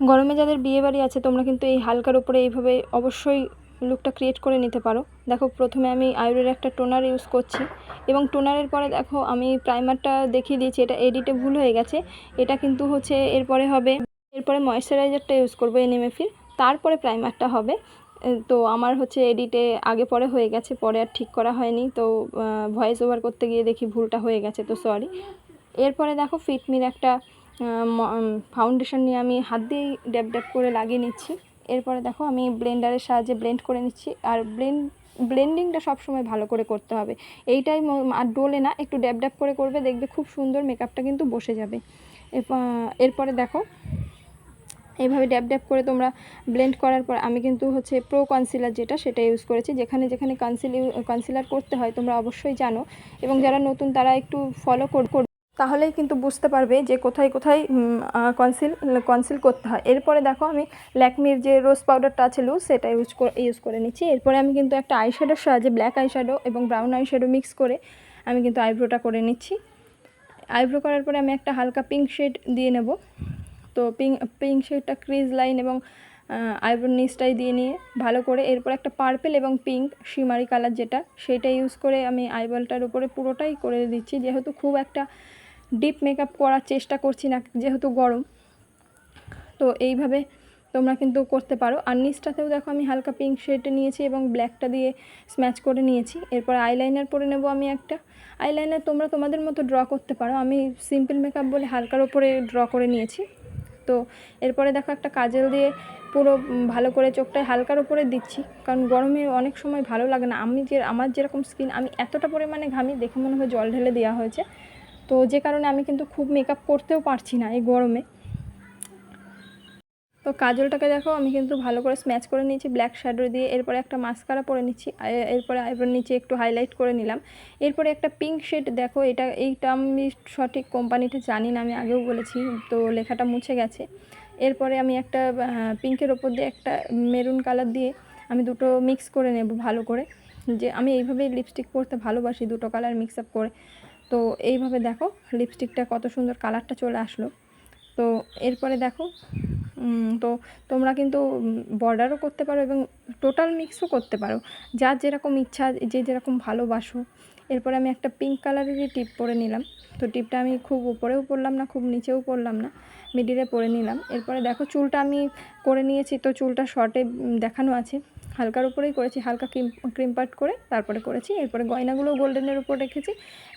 গরমে যাদের বিয়ে বাড়ি আছে, তোমরা কিন্তু এই হালকার উপরে এইভাবে অবশ্যই লুকটা ক্রিয়েট করে নিতে পারো। দেখো, প্রথমে আমি আয়ুরের একটা টোনার ইউজ করছি এবং টোনারের পরে দেখো, আমি প্রাইমারটা দেখিয়ে দিয়েছি, এটা এডিটে ভুল হয়ে গেছে। এটা কিন্তু হচ্ছে এরপরে হবে, এরপরে ময়েশ্চারাইজারটা ইউজ করব এনএমএফির তারপরে প্রাইমারটা হবে তো আমার হচ্ছে এডিটে আগে পরে হয়ে গেছে, পরে আর ঠিক করা হয়নি। তো ভয়েস ওভার করতে গিয়ে দেখি ভুলটা হয়ে গেছে, তো সরি এরপরে দেখো ফিটমির একটা ফাউন্ডেশন নিয়ে আমি হাত দিয়েই ড্যাব ড্যাব করে লাগিয়ে নিচ্ছি। এরপরে দেখো আমি ব্লেন্ডারের সাহায্যে ব্লেন্ড করে নিচ্ছি। আর ব্লেন্ড ব্লেন্ডিংটা সবসময় ভালো করে করতে হবে। এইটাই আর ডোলে না, একটু ড্যাব ড্যাব করে করবে, দেখবে খুব সুন্দর মেকআপটা কিন্তু বসে যাবে। এরপরে দেখো, এইভাবে ড্যাব ড্যাব করে তোমরা ব্লেন্ড করার পর আমি কিন্তু হচ্ছে প্রো কনসিলার যেটা, সেটা ইউজ করেছি। যেখানে যেখানে কনসিল কনসিলার করতে হয়, তোমরা অবশ্যই জানো। এবং যারা নতুন, তারা একটু ফলো কর- তাহলেই কিন্তু বুঝতে পারবে যে কোথায় কোথায় কনসিল কনসিল করতে হয়। এরপরে দেখো আমি ল্যাকমির যে রোজ পাউডারটা আছে লুজ, সেটা ইউজ করে ইউজ করে নিচ্ছি। এরপরে আমি কিন্তু একটা আইশ্যাডোর সাহায্যে ব্ল্যাক আইশ্যাডো এবং ব্রাউন আইশ্যাডো মিক্স করে আমি কিন্তু আইব্রোটা করে নিচ্ছি। আইব্রো করার পরে আমি একটা হালকা পিঙ্ক শেড দিয়ে নেব। তো পিঙ্ক পিঙ্ক শেডটা ক্রিজ লাইন এবং আইব্রো নিচটাই দিয়ে নিয়ে ভালো করে এরপর একটা পার্পেল এবং পিঙ্ক শিমারি কালার যেটা, সেটা ইউজ করে আমি আইবলটার উপরে পুরোটাই করে দিচ্ছি। যেহেতু খুব একটা ডিপ মেকআপ করার চেষ্টা করছি না, যেহেতু গরম। তো এইভাবে তোমরা কিন্তু করতে পারো। আর নিচটাতেও দেখো আমি হালকা পিঙ্ক শেড নিয়েছি এবং ব্ল্যাকটা দিয়ে স্ম্যাচ করে নিয়েছি। এরপর আইলাইনার পরে নেব আমি একটা। আইলাইনার তোমরা তোমাদের মতো ড্র করতে পারো। আমি সিম্পল মেকআপ বলে হালকার ওপরে ড্র করে নিয়েছি। তো এরপরে দেখো একটা কাজল দিয়ে পুরো ভালো করে চোখটায় হালকার ওপরে দিচ্ছি। কারণ গরমে অনেক সময় ভালো লাগে না। আমি যে, আমার যেরকম স্কিন আমি এতটা পরিমাণে ঘামি, দেখে মনে হয় জল ঢেলে দেওয়া হয়েছে। তো যে কারণে আমি কিন্তু খুব মেকআপ করতেও পারছি না এই গরমে। তো কাজলটাকে দেখো, আমি কিন্তু ভালো করে স্ম্যাচ করে নিয়েছি ব্ল্যাক শ্যাডো দিয়ে। এরপরে একটা মাস্কারা পরে নিচ্ছি এরপরে আইব্রোর নিচে একটু হাইলাইট করে নিলাম। এরপরে একটা পিঙ্ক শেড দেখো, এটা, এইটা আমি সঠিক কোম্পানিটা জানি না, আমি আগেও বলেছি, তো লেখাটা মুছে গেছে। এরপরে আমি একটা পিঙ্কের ওপর দিয়ে একটা মেরুন কালার দিয়ে আমি দুটো মিক্স করে নেব ভালো করে। যে আমি এইভাবেই লিপস্টিক পরতে ভালোবাসি, দুটো কালার মিক্স আপ করে। তো এইভাবে দেখো লিপস্টিকটা কত সুন্দর কালারটা চলে আসলো। তো এরপরে দেখো তো তোমরা কিন্তু বর্ডারও করতে পারো এবং টোটাল মিক্সও করতে পারো। যার যেরকম ইচ্ছা, যে যেরকম ভালোবাসো। এরপরে আমি একটা পিঙ্ক কালারেরই টিপ পরে নিলাম। তো টিপটা আমি খুব উপরেও পরলাম না, খুব নিচেও পরলাম না মিডিলে পরে নিলাম। এরপরে দেখো চুলটা আমি করে নিয়েছি, তো চুলটা শর্টে দেখানো আছে। হালকার উপরেই করেছি, হালকা ক্রিম ক্রিম পাট করে তারপরে করেছি। এরপরে গয়নাগুলো গোল্ডেনের উপর রেখেছি।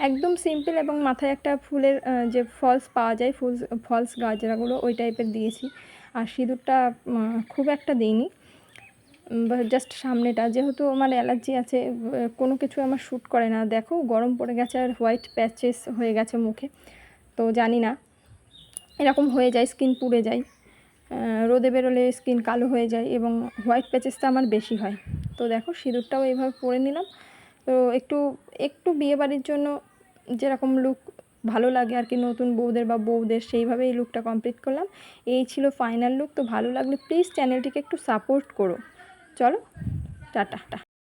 একদম সিম্পল এবং মাথায় একটা ফুলের যে ফলস পাওয়া যায় ফুল ফলস গাজরাগুলো ওই টাইপের দিয়েছি। আর সিঁদুরটা খুব একটা দিইনি। জাস্ট সামনেটা, যেহেতু আমার অ্যালার্জি আছে কোনো কিছু আমার শ্যুট করে না। দেখো, গরম পড়ে গেছে আর হোয়াইট প্যাচেস হয়ে গেছে মুখে, তো জানি না। এরকম হয়ে যায় স্কিন পুড়ে যায়। রোদে বেরোলে স্কিন কালো হয়ে যায় এবং হোয়াইট প্যাচেসটা আমার বেশি হয়। তো দেখো, সিঁদুরটাও এইভাবে পরে নিলাম। তো একটু একটু বিয়েবাড়ির জন্য যেরকম লুক ভালো লাগে আর কি, নতুন বউদের বা বউদের সেইভাবে এই লুকটা কমপ্লিট করলাম। এই ছিল ফাইনাল লুক তো ভালো লাগলে প্লিজ চ্যানেলটিকে একটু সাপোর্ট করো। চলো টাটা।